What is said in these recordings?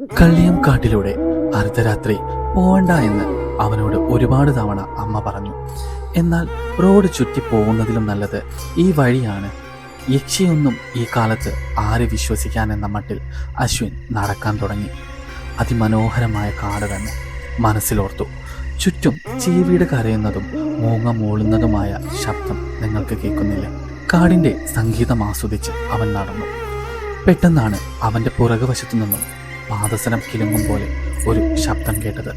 കള്ളിയം കാട്ടിലൂടെ അർദ്ധരാത്രി പോവണ്ട എന്ന് അവനോട് ഒരുപാട് തവണ അമ്മ പറഞ്ഞു. എന്നാൽ റോഡ് ചുറ്റി പോകുന്നതിലും നല്ലത് ഈ വഴിയാണ്. യക്ഷിയൊന്നും ഈ കാലത്ത് ആരെ വിശ്വസിക്കാനെന്ന മട്ടിൽ അശ്വിൻ നടക്കാൻ തുടങ്ങി. അതിമനോഹരമായ കാട് തന്നെ മനസ്സിലോർത്തു. ചുറ്റും ചീവീട് കരയുന്നതും മൂങ്ങ മൂളുന്നതുമായ ശബ്ദം നിങ്ങൾക്ക് കേൾക്കുന്നില്ല? കാടിന്റെ സംഗീതം ആസ്വദിച്ച് അവൻ നടന്നു. പെട്ടെന്നാണ് അവന്റെ പുറകുവശത്തു നിന്നും പാദസരം കിലുങ്ങും പോലെ ഒരു ശബ്ദം കേട്ടത്.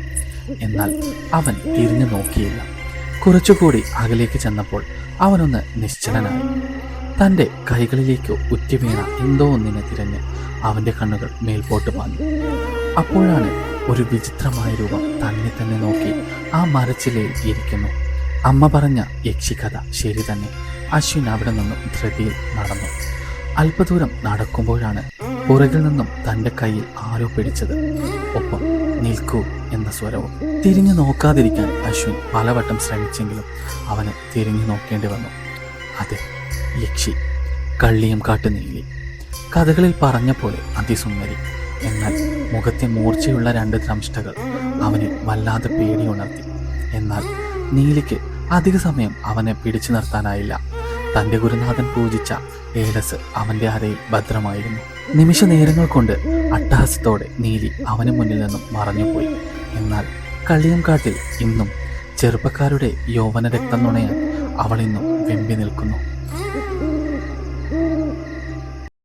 എന്നാൽ അവൻ തിരിഞ്ഞു നോക്കിയില്ല. കുറച്ചുകൂടി അകലേക്ക് ചെന്നപ്പോൾ അവനൊന്ന് നിശ്ചലനായി. തന്റെ കൈകളിലേക്ക് ഉറ്റുവീണ എന്തോ ഒന്നിനെ തിരഞ്ഞ് അവന്റെ കണ്ണുകൾ മേൽപോട്ട് പാഞ്ഞു. അപ്പോഴാണ് ഒരു വിചിത്രമായ രൂപം തന്നെ തന്നെ നോക്കി ആ മരച്ചിലയിൽ ഇരിക്കുന്നു. അമ്മ പറഞ്ഞ യക്ഷിക്കഥ ശരി തന്നെ. അശ്വിൻ അവിടെ നിന്നും ധൃതിയിൽ നടന്നു. അല്പദൂരം നടക്കുമ്പോഴാണ് പുറകിൽ നിന്നും തന്റെ കയ്യിൽ ആരോ പിടിച്ചത്. ഒപ്പം നിൽക്കൂ എന്ന സ്വരവും. തിരിഞ്ഞു നോക്കാതിരിക്കാൻ അശ്വിൻ പലവട്ടം ശ്രമിച്ചെങ്കിലും അവന് തിരിഞ്ഞു നോക്കേണ്ടി വന്നു. അതെ യക്ഷി കള്ളിയും കാട്ടുനീലി. കഥകളിൽ പറഞ്ഞ പോലെ അതിസുന്ദരി. എന്നാൽ മുഖത്തെ മൂർച്ചയുള്ള രണ്ട് ദ്രംഷ്ടകൾ അവനെ വല്ലാതെ പേടി ഉണർത്തി. എന്നാൽ നീലിക്ക് അധിക സമയം അവനെ പിടിച്ചു നിർത്താനായില്ല. തന്റെ ഗുരുനാഥൻ പൂജിച്ച ഏലസ് അവന്റെ അരയിൽ ഭദ്രമായിരുന്നു. നിമിഷ നേരങ്ങൾ കൊണ്ട് അട്ടഹാസത്തോടെ നീലി അവന് മുന്നിൽ നിന്നും മറഞ്ഞുപോയി. എന്നാൽ കള്ളിയംകാട്ടിൽ ഇന്നും ചെറുപ്പക്കാരുടെ യൗവന രക്തം നുണയാൻ അവളിന്നും വെമ്പി നിൽക്കുന്നു.